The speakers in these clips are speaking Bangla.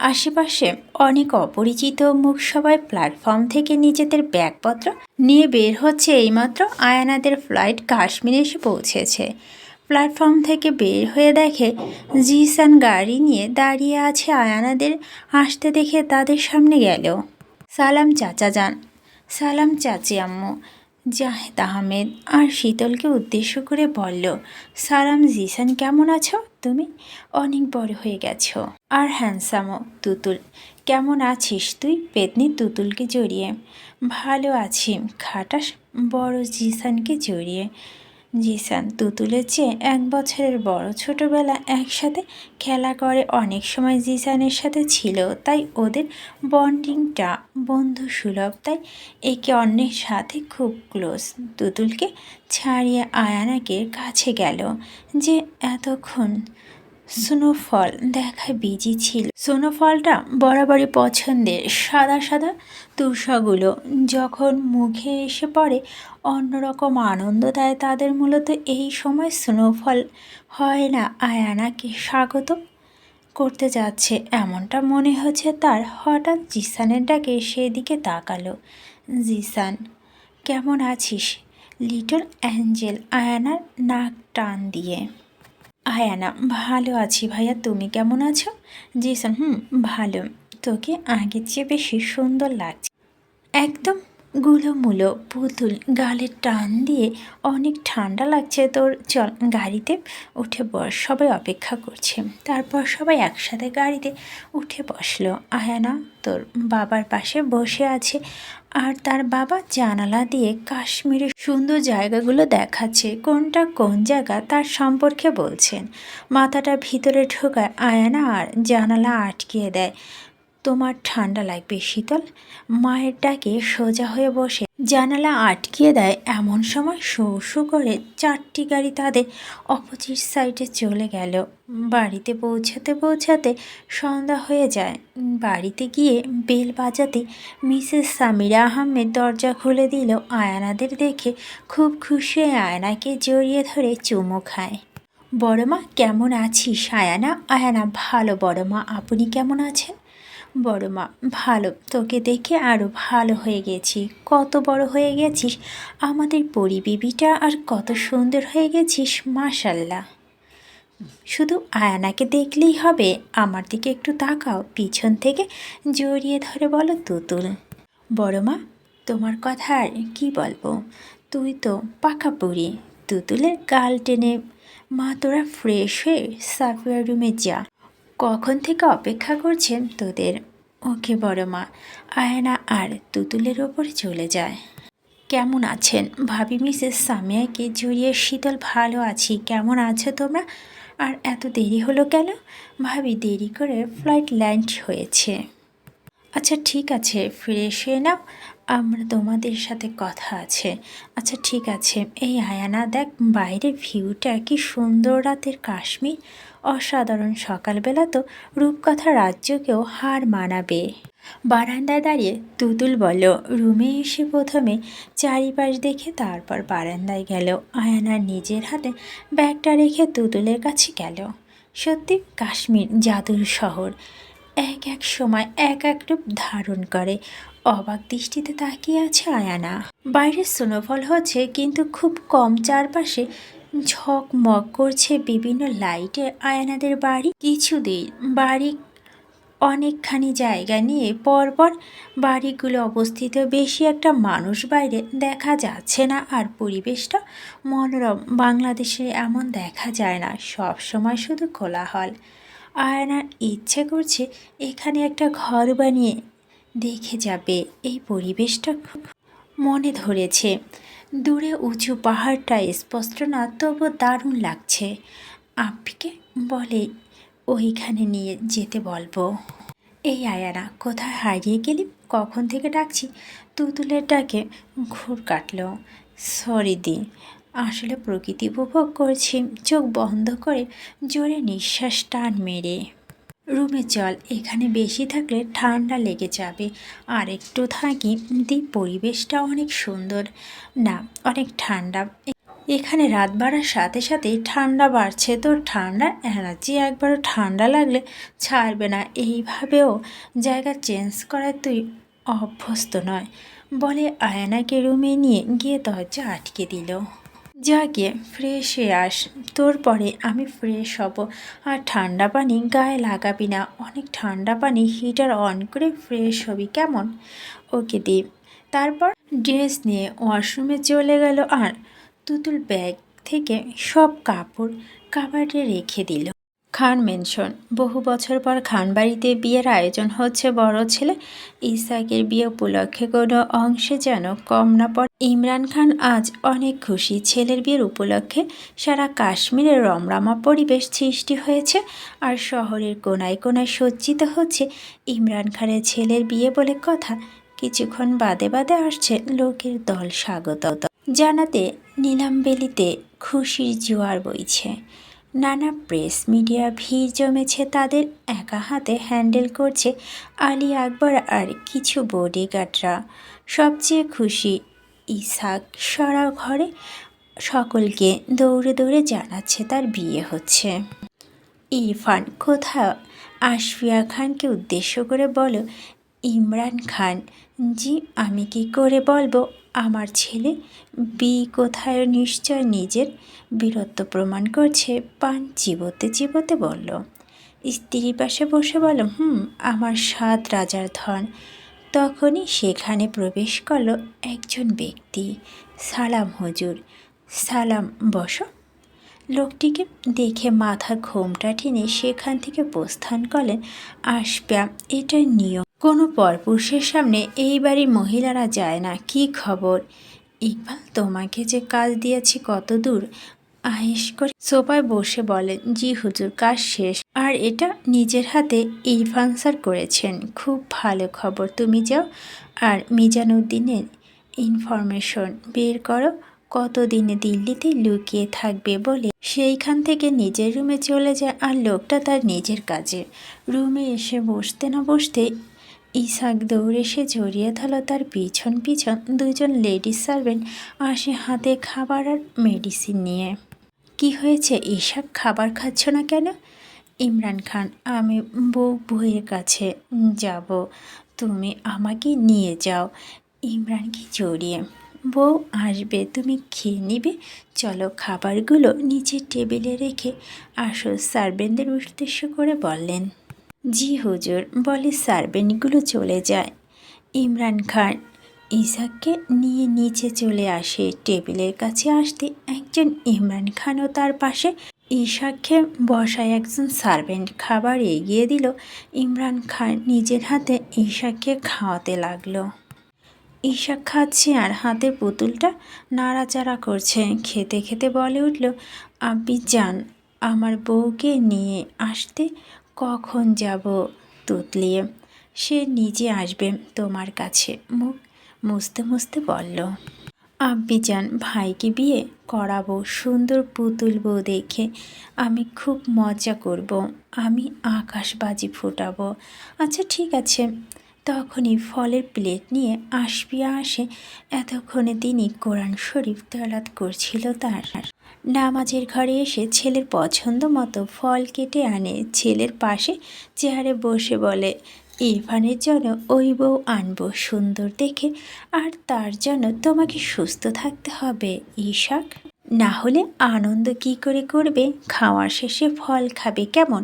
আশেপাশে অনেক অপরিচিত মুখ সবাই প্ল্যাটফর্ম থেকে নিজেদের ব্যাগপত্র নিয়ে বের হচ্ছে এইমাত্র আয়ানাদের ফ্লাইট কাশ্মীরে এসে পৌঁছেছে। প্ল্যাটফর্ম থেকে বের হয়ে দেখে জিসান গাড়ি নিয়ে দাঁড়িয়ে আছে আয়ানাদের। আসতে দেখে তাদের সামনে গেল। সালাম চাচা যান। সালাম চাচি আম্মু। জাহেদ আহমেদ আর শীতলকে উদ্দেশ্য করে বলল, সারাম জিসান, কেমন আছো তুমি? অনেক বড় হয়ে গেছো। আর হ্যান্ডসামও, তুতুল, কেমন আছিস তুই? পেতনি তুতুলকে জড়িয়ে, ভালো আছি, খাটাস বড় জিসানকে জড়িয়ে। জিসান তুতুলের চেয়ে এক বছরের বড় ছোটবেলা একসাথে খেলা করে অনেক সময় জিসানের সাথে ছিল। তাই ওদের বন্ডিংটা বন্ধু সুলভ তাই একে অন্যের সাথে খুব ক্লোজ। তুতুলকে ছাড়িয়ে আয়ানাকে কাছে গেল যে এতক্ষণ স্নোফল দেখায় বিজি ছিল। স্নোফলটা বরাবরই পছন্দের সাদা সাদা তুষাগুলো যখন মুখে এসে পড়ে, অন্যরকম আনন্দ দেয় তাদের মূলত এই সময় স্নোফল। হয় না, আয়ানাকে স্বাগত করতে যাচ্ছে। এমনটা মনে হচ্ছে তার। হঠাৎ জিসানের ডাকে সেদিকে তাকালো। জিসান, কেমন আছিস? লিটল অ্যাঞ্জেল, আয়ানার নাক টান দিয়ে। আয়ানা ভালো আছি ভাইয়া, তুমি কেমন আছো? জি স্যার, হুম, ভালো। তোকে আগের চেয়ে বেশি সুন্দর লাগছে। একদম গুলোমুলো পুতুল গালে টান দিয়ে অনেক ঠান্ডা লাগছে। তোর চল গাড়িতে উঠে বস, সবাই অপেক্ষা করছে। তারপর সবাই একসাথে গাড়িতে উঠে বসল। আয়ানা তোর বাবার পাশে বসে আছে আর তার বাবা জানালা দিয়ে কাশ্মীরের সুন্দর জায়গাগুলো দেখাচ্ছে। কোনটা কোন জায়গা তার সম্পর্কে বলছেন। মাথাটা ভিতরে ঢোকায় আয়ানা আর জানালা আটকিয়ে দেয়। তোমার ঠান্ডা লাগবে, শীতল। মায়ের ডাকে সোজা হয়ে বসে। জানালা আটকিয়ে দেয় এমন সময় শো শো করে চারটি গাড়ি তাদের অপোজিট সাইডে চলে গেল। বাড়িতে পৌঁছাতে পৌঁছাতে সন্ধ্যা হয়ে যায়। বাড়িতে গিয়ে বেল বাজাতে মিসেস সামিরা আহমেদ দরজা খুলে দিল। আয়নাদের দেখে খুব খুশি আয়নাকে জড়িয়ে ধরে চুমু খায়। বড় মা কেমন আছিস? আয়ানা আয়ানা, ভালো বড় মা আপনি কেমন আছেন? বড় মা, ভালো। তোকে দেখে আরও ভালো হয়ে গেছি। কত বড় হয়ে গেছিস। আমাদের পরিবেবিটা আর কত সুন্দর হয়ে গেছিস, মাশাল্লাহ। শুধু আয়ানাকে দেখলেই হবে। আমার দিকে একটু তাকাও। পিছন থেকে জড়িয়ে ধরে বলো, তুতুল। বড় মা, তোমার কথা আর কী বলব? তুই তো পাকা পুরি তুতুলের গাল টেনে মা তোরা ফ্রেশ হয়ে সাফিয়ার রুমে যা। কখন থেকে অপেক্ষা করছেন তোদের? ওকে বড় মা, আয়না আর তুতুলের ওপরে চলে যায়। কেমন আছেন? ভাবি, মিসেস সামিয়াকে জড়িয়ে শীতল ভালো আছি। কেমন আছো তোমরা? আর এত দেরি হলো কেন? ভাবি, দেরি করে ফ্লাইট ল্যান্ড হয়েছে। আচ্ছা ঠিক আছে ফিরে এসে নাও। আমরা তোমাদের সাথে কথা আছে। আচ্ছা ঠিক আছে। এই আয়ানা, দেখ বাইরের ভিউটা কি সুন্দর রাতের কাশ্মীর। অসাধারণ সকালবেলা তো, রূপকথা রাজ্যকেও হার মানাবে। বারান্দায় দাঁড়িয়ে তুতুল বলল, রুমে এসে প্রথমে চারিপাশ দেখে তারপর বারান্দায় গেল। আয়ানার নিজের হাতে ব্যাগটা রেখে তুতুলের কাছে গেল। সত্যি, কাশ্মীর জাদুর শহর। এক এক সময় এক এক রূপ ধারণ করে। অবাক দৃষ্টিতে তাকিয়ে আছে আয়ানা। বাইরে স্নোফল হচ্ছে কিন্তু খুব কম। চারপাশে ঝকমক করছে বিভিন্ন লাইটে আয়নাদের বাড়ি। কিছুদিন বাড়ি অনেকখানি জায়গা নিয়ে পরপর বাড়িগুলো অবস্থিত। বেশি একটা মানুষ বাইরে দেখা যাচ্ছে না আর পরিবেশটা মনোরম। বাংলাদেশে এমন দেখা যায় না। সব সময় শুধু কোলাহল। আয়নার ইচ্ছে করছে এখানে একটা ঘর বানিয়ে দেখে যাবে। এই পরিবেশটা মনে ধরেছে। দূরে উঁচু পাহাড়টা স্পষ্ট না তবু দারুণ লাগছে। আপ্পিকে বলে, ওইখানে নিয়ে যেতে বলব। এই আয়ারা কোথায় হারিয়ে গেলি? কখন থেকে ডাকছি? তুতুলের ডাকে ঘুর কাটলো। সরি দি, আসলে প্রকৃতি উপভোগ করছি। চোখ বন্ধ করে জোরে নিঃশ্বাস টান মেরে। রুমে চল, এখানে বেশি থাকলে ঠান্ডা লেগে যাবে। আর একটু থাকি দি পরিবেশটা অনেক সুন্দর। না, অনেক ঠান্ডা। এখানে রাত বাড়ার সাথে সাথে ঠান্ডা বাড়ছে। তো ঠান্ডা এনার্জি একবারও ঠান্ডা লাগলে ছাড়বে না। এইভাবেও জায়গা চেঞ্জ করায় তুই অভ্যস্ত নয়। বলে আয়নাকে রুমে নিয়ে গিয়ে দরজা আটকে দিল। যা গিয়ে ফ্রেশ হয়ে আস। তোর পরে আমি ফ্রেশ হব। আর ঠান্ডা পানি গায়ে লাগাবি না। অনেক ঠান্ডা পানি হিটার অন করে ফ্রেশ হবি। কেমন? ওকে দীপ তারপর ড্রেস নিয়ে ওয়াশরুমে চলে গেল আর তুতুল ব্যাগ থেকে সব কাপড় কাবাটে রেখে দিল। খান মেনশন, বহু বছর পর খান বাড়িতে বিয়ের আয়োজন হচ্ছে, বড় ছেলে ইসাকের বিয়ে উপলক্ষে কোনো অংশে যেন কম না পড়ে। ইমরান খান আজ অনেক খুশি, ছেলের বিয়ের উপলক্ষে সারা কাশ্মীরের রমরামা পরিবেশ সৃষ্টি হয়েছে আর শহরের কোনায় কোনায় সজ্জিত হচ্ছে ইমরান খানের ছেলের বিয়ে বলে কথা। কিছুক্ষণ বাদে বাদে আসছে লোকের দল স্বাগত। জানাতে নিলামবেলিতে খুশির জোয়ার বইছে। নানা প্রেস মিডিয়া ভিড় জমেছে, তাদের একা হাতে হ্যান্ডেল করছে আলী আকবর আর কিছু বডিগার্ডরা সবচেয়ে খুশি ইসাক সরা ঘরে সকলকে দৌড়ে দৌড়ে জানাচ্ছে তার বিয়ে হচ্ছে। ইরফান, কোথাও? আশফিয়া খানকে উদ্দেশ্য করে বলো, ইমরান খান, জি, আমি কি করে বলব? আমার ছেলে বি কোথায় নিশ্চয় নিজের বীরত্ব প্রমাণ করছে? পান চিবোতে চিবোতে বলল। স্ত্রীর পাশে বসে বলল, হুম, আমার সাত রাজার ধন। তখনই সেখানে প্রবেশ করল একজন ব্যক্তি। সালাম হুজুর, সালাম, বসো। লোকটিকে দেখে মাথা ঘোমটা টেনে সেখান থেকে প্রস্থান করলেন। আসপ্যা এটা নিয়ম কোনো পরপুরুষের সামনে এই বাড়ির মহিলারা যায় না, কি খবর? ইকবাল, তোমাকে যে কাজ দিয়েছি কত দূর? আয়েস করে সোফায় বসে বলেন জি হুজুর, কাজ শেষ। আর এটা নিজের হাতে ইরফান করেছেন। খুব ভালো খবর, তুমি যাও। আর মিজানুদ্দিনের ইনফরমেশন বের করো। কতদিনে দিল্লিতে লুকিয়ে থাকবে বলে। সেইখান থেকে নিজের রুমে চলে যায় আর লোকটা তার নিজের কাজে। রুমে এসে বসতে না বসতে ইসাক দৌড়ে এসে জড়িয়ে ধরল তার পিছন পিছন দুজন লেডিস সার্ভেন্ট আসে হাতে খাবার আর মেডিসিন নিয়ে। কি হয়েছে? ইসাক খাবার খাচ্ছ না কেন? ইমরান খান, আমি বউ বউয়ের কাছে যাব। তুমি আমাকে নিয়ে যাও। ইমরানকে জড়িয়ে বউ আসবে, তুমি খেয়ে নিবে। চলো খাবারগুলো নিচের টেবিলে রেখে আসো। সার্ভেন্টদের উদ্দেশ্য করে বললেন। জি হুজুর, বলে সার্ভেন্টগুলো চলে যায়। ইমরান খান ইসাককে নিয়ে নিচে চলে আসে। টেবিলের কাছে আসতে একজন ইমরান খানও তার পাশে। ইশাককে বসায় একজন সার্ভেন্ট খাবার এগিয়ে দিল। ইমরান খান নিজের হাতে ইশাককে খাওয়াতে লাগল। ঈশাক খাচ্ছে আর হাতের পুতুলটা নাড়াচাড়া করছে। খেতে খেতে বলে উঠল, আব্বি যান, আমার বউকে নিয়ে আসতে কখন যাব তুতলিয়ে? সে নিজে আসবে তোমার কাছে। মুখ মুছতে মুছতে বলল আব্বি যান ভাইকে বিয়ে করাবো, সুন্দর পুতুল বউ দেখে আমি খুব মজা করব। আমি আকাশবাজি ফুটাবো। আচ্ছা ঠিক আছে। তখনই ফলের প্লেট নিয়ে আসবি আসে। এতক্ষণে তিনি কোরআন শরীফ তেলাত করছিল তার। নামাজের ঘরে এসে ছেলের পছন্দ মতো ফল কেটে আনে। ছেলের পাশে চেয়ারে বসে বলে, ইরফানের জন্য ওই বউ আনব সুন্দর দেখে, আর তার জন্য তোমাকে সুস্থ থাকতে হবে, ঈশাক। না হলে আনন্দ কি করে করবে? খাওয়ার শেষে ফল খাবে কেমন?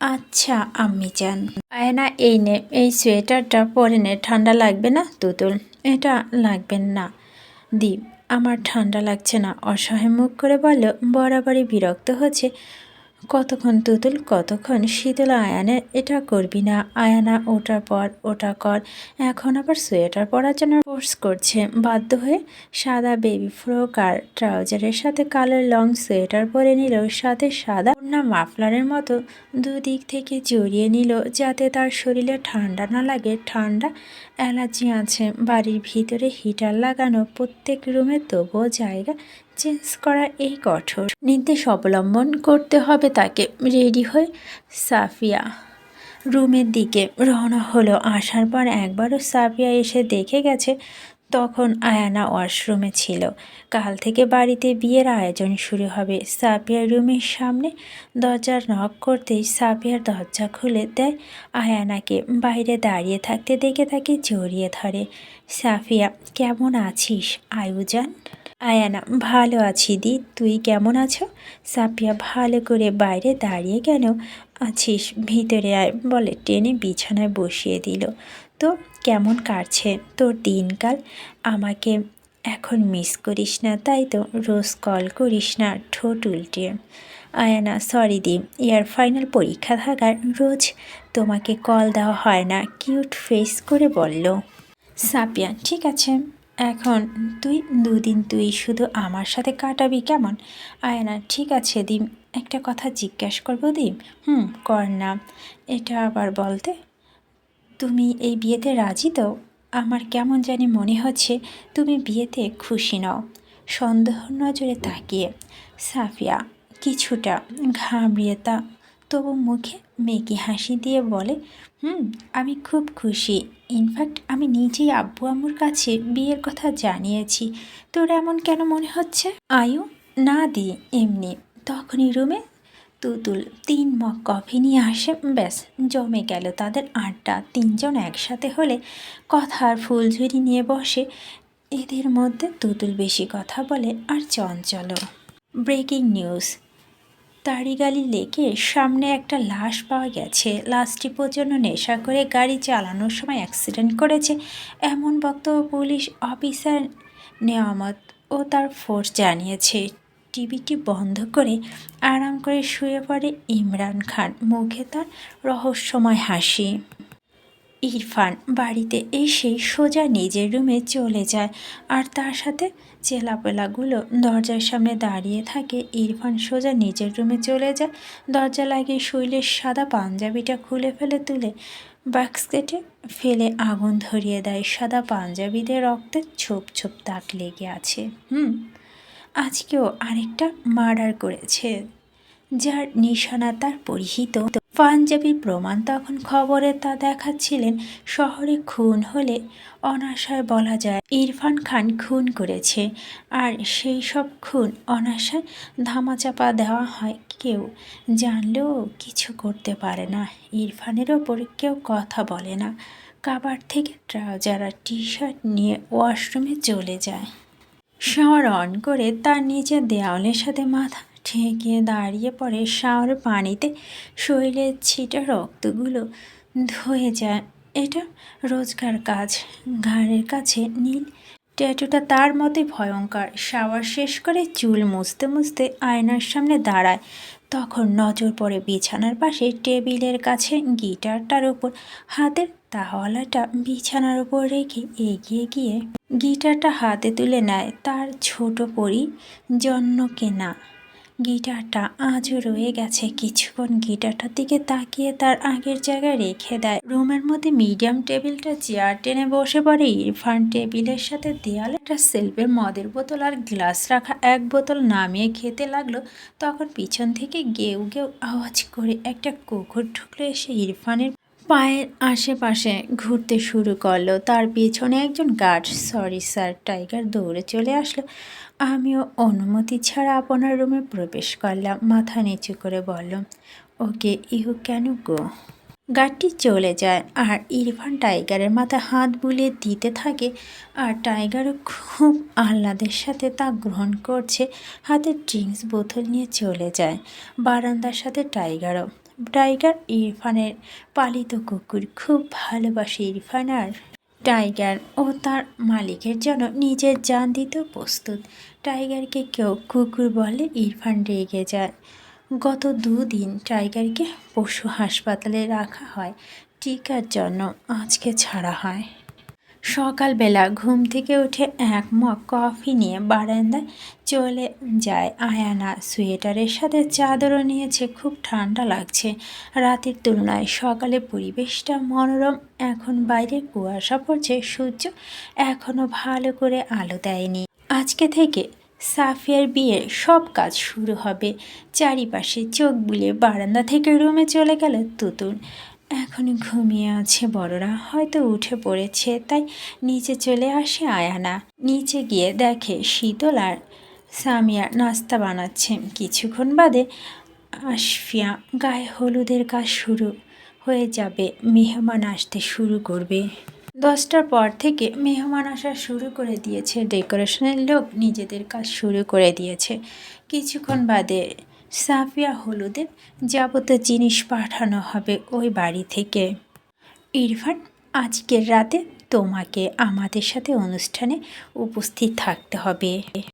আচ্ছা আম্মি চান আয়না, এই নে, এই সোয়েটারটা পরে নে, ঠান্ডা লাগবে না, তুতুল? এটা লাগবে না। দীপ আমার ঠান্ডা লাগছে না। অসহায় মুখ করে বলল, বরাবরই বিরক্ত হচ্ছে। কতক্ষণ তুতুল, কতক্ষণ শীতল আয়ানের এটা করবি না। আয়ানা ওটার পর, ওটা কর। এখন আবার সোয়েটার পরার জন্য ফোর্স করছে। বাধ্য হয়ে সাদা বেবি ফ্রক আর ট্রাউজারের সাথে কালো লং সোয়েটার পরে নিল, সাথে সাদা ওড়না মাফলারের মতো দুদিক থেকে জড়িয়ে নিল, যাতে তার শরীরে ঠান্ডা না লাগে। ঠান্ডা অ্যালার্জি আছে। বাড়ির ভিতরে হিটার লাগানো প্রত্যেক রুমে তবুও জায়গা চেঞ্জ করা এই কঠোর। নির্দেশ অবলম্বন করতে হবে তাকে। রেডি হয়ে সাফিয়া রুমের দিকে রওনা হলো। আসার পর একবারও সাফিয়া এসে দেখে গেছে তখন আয়ানা ওয়াশরুমে ছিল। কাল থেকে বাড়িতে বিয়ের আয়োজন শুরু হবে। সাপিয়ার রুমের সামনে দরজার নক করতেই সাপিয়ার দরজা খুলে দেয় আয়ানাকে। বাইরে দাঁড়িয়ে থাকতে দেখে তাকে জড়িয়ে ধরে। সাফিয়া, কেমন আছিস, আয়ুজান? আয়ানা, ভালো আছি দি। তুই কেমন আছো? সাপিয়া ভালো করে বাইরে দাঁড়িয়ে কেন আছিস? ভিতরে আয়, বলে টেনে বিছানায় বসিয়ে দিল। তো কেমন কাটছে তোর দিনকাল? আমাকে এখন মিস করিস না, তাই তো রোজ কল করিস না, ঠোঁট উল্টিয়ে আয়ানা সরি দি, ইয়ার ফাইনাল পরীক্ষা থাকার রোজ তোমাকে কল দেওয়া হয় না কিউট ফেস করে বলল। সাপিয়া ঠিক আছে, এখন তুই দুদিন তুই শুধু আমার সাথে কাটাবি কেমন? আয়না, ঠিক আছে দিম একটা কথা জিজ্ঞেস করব দিম হুম, কর না। এটা আবার বলতে তুমি এই বিয়েতে রাজি তো? আমার কেমন জানি মনে হচ্ছে তুমি বিয়েতে খুশি নও। সন্দেহ নজরে তাকিয়ে, সাফিয়া, কিছুটা ঘাবড়িয়ে তা তবু মুখে মেকি হাসি দিয়ে বলে, হুম, আমি খুব খুশি। ইনফ্যাক্ট আমি নিজেই আব্বু আম্মুর কাছে বিয়ের কথা জানিয়েছি। তোর এমন কেন মনে হচ্ছে? আয়ু, না দি, এমনি। তখনই রুমে তুতুল তিন মগ কফি নিয়ে আসে। ব্যাস, জমে গেল তাদের আড্ডা। তিনজন একসাথে হলে কথার ফুলঝুরি নিয়ে বসে। এদের মধ্যে তুতুল বেশি কথা বলে আর চঞ্চল ব্রেকিং নিউজ। তাড়িগালি লেকে সামনে একটা লাশ পাওয়া গেছে। লাশটি প্রচণ্ড নেশা করে গাড়ি চালানোর সময় অ্যাক্সিডেন্ট করেছে। এমন বক্তব্য পুলিশ অফিসার নেয়ামত ও তার ফোর্স জানিয়েছে। টিভিটি বন্ধ করে আরাম করে শুয়ে পড়ে ইমরান খান। মুখে তার রহস্যময় হাসি। ইরফান বাড়িতে এসে সোজা নিজের রুমে চলে যায় আর তার সাথে চেলাপেলাগুলো দরজার সামনে দাঁড়িয়ে থাকে। ইরফান সোজা নিজের রুমে চলে যায়। দরজা লাগিয়ে শৈলের সাদা পাঞ্জাবিটা খুলে ফেলে তুলে বাক্সকেটে ফেলে আগুন ধরিয়ে দেয়। সাদা পাঞ্জাবিদের রক্তে ছোপ ছোপ দাগ লেগে আছে। হুম? আজকেও আরেকটা মার্ডার করেছে, যার নিশানা তার পরিহিত। পাঞ্জাবির প্রমাণ তখন খবরে তা দেখাচ্ছিলেন, শহরে খুন হলে অনাশায় বলা যায় ইরফান খান খুন করেছে, আর সেই সব খুন অনাশায় ধামাচাপা দেওয়া হয় কেউ। জানলেও কিছু করতে পারে না, ইরফানের ওপর কেউ কথা বলে না। কাবার থেকে ট্রাউজার আর টি শার্ট নিয়ে ওয়াশরুমে চলে যায়। শাওয়ার অন করে তার নিজের দেওয়ালের সাথে মাথা ঠেকিয়ে দাঁড়িয়ে পড়ে শাওয়ার পানিতে। শরীরের ছিটা রক্তগুলো ধুয়ে যায়। এটা রোজকার কাজ। ঘাড়ের কাছে নীল ট্যাটুটা তার মতে ভয়ঙ্কর। শাওয়ার শেষ করে চুল মুছতে মুছতে আয়নার সামনে দাঁড়ায়। তখন নজর পড়ে বিছানার পাশে টেবিলের কাছে গিটারটার উপর। হাতের তাওয়ালাটা বিছানার উপর রেখে এগিয়ে গিয়ে গিটারটা হাতে তুলে নেয় তার ছোট পরি জন্য কেনা গিটারটা আজও রয়ে গেছে। কিছুক্ষণ গিটারটার দিকে তাকিয়ে তার আগের জায়গায় রেখে দেয়। রুমের মধ্যে মিডিয়াম টেবিলটা, চেয়ার টেনে বসে পড়ে। ইরফান টেবিলের সাথে দেয়ালে একটা সেলফের মদের বোতল আর গ্লাস রাখা এক বোতল নামিয়ে খেতে লাগল। তখন পিছন থেকে গেউ গেউ আওয়াজ করে একটা কুকুর ঢুকলো। এসে ইরফানের পায়ের আশেপাশে ঘুরতে শুরু করল। তার পেছনে একজন গার্ড সরি স্যার টাইগার দৌড়ে চলে আসলো। আমিও অনুমতি ছাড়া আপনার রুমে প্রবেশ করলাম। মাথা নিচু করে বললাম ওকে, ইহু কেন গো? গাড়িটি চলে যায় আর ইরফান টাইগারের মাথায় হাত বুলিয়ে দিতে থাকে আর টাইগারও খুব আহ্লাদের সাথে তা গ্রহণ করছে। হাতে ড্রিঙ্কস বোতল নিয়ে চলে যায়। বারান্দার সাথে টাইগারও টাইগার ইরফানের পালিত কুকুর খুব ভালোবাসে ইরফান আর টাইগার ও তার মালিকের জন্য নিজের জান দিতেও প্রস্তুত। টাইগারকে কেউ কুকুর বলে ইরফান রেগে যায়। গত দুদিন টাইগারকে পশু হাসপাতালে রাখা হয়। টিকার জন্য আজকে ছাড়া হয়। সকালবেলা ঘুম থেকে উঠে এক মগ কফি নিয়ে বারান্দায় চলে যায়। আয়ানা সোয়েটারের সাথে চাদরও নিয়েছে, খুব ঠান্ডা লাগছে। রাতের তুলনায় সকালে পরিবেশটা মনোরম, এখন বাইরে কুয়াশা পড়ছে, সূর্য এখনও ভালো করে আলো দেয়নি। আজকে থেকে সাফিয়ার বিয়ের সব কাজ শুরু হবে। চারিপাশে চোখ বুলিয়ে বারান্দা থেকে রুমে চলে গেল তুতুন। এখন ঘুমিয়ে আছে বড়রা, হয়তো উঠে পড়েছে, তাই নিচে চলে আসে আয়ানা। নিচে গিয়ে দেখে শীতল আর সামিয়া নাস্তা বানাচ্ছে। কিছুক্ষণ বাদে আশফিয়া গায়ে হলুদের কাজ শুরু হয়ে যাবে। মেহমান আসতে শুরু করবে। দশটার পর থেকে মেহমান আসা শুরু করে দিয়েছে। ডেকোরেশনের লোক নিজেদের কাজ শুরু করে দিয়েছে। কিছুক্ষণ বাদে সাফিয়া হলুদের যাবতীয় জিনিস পাঠানো হবে ওই বাড়ি থেকে। ইরফান, আজকের রাতে তোমাকে আমাদের সাথে অনুষ্ঠানে উপস্থিত থাকতে হবে।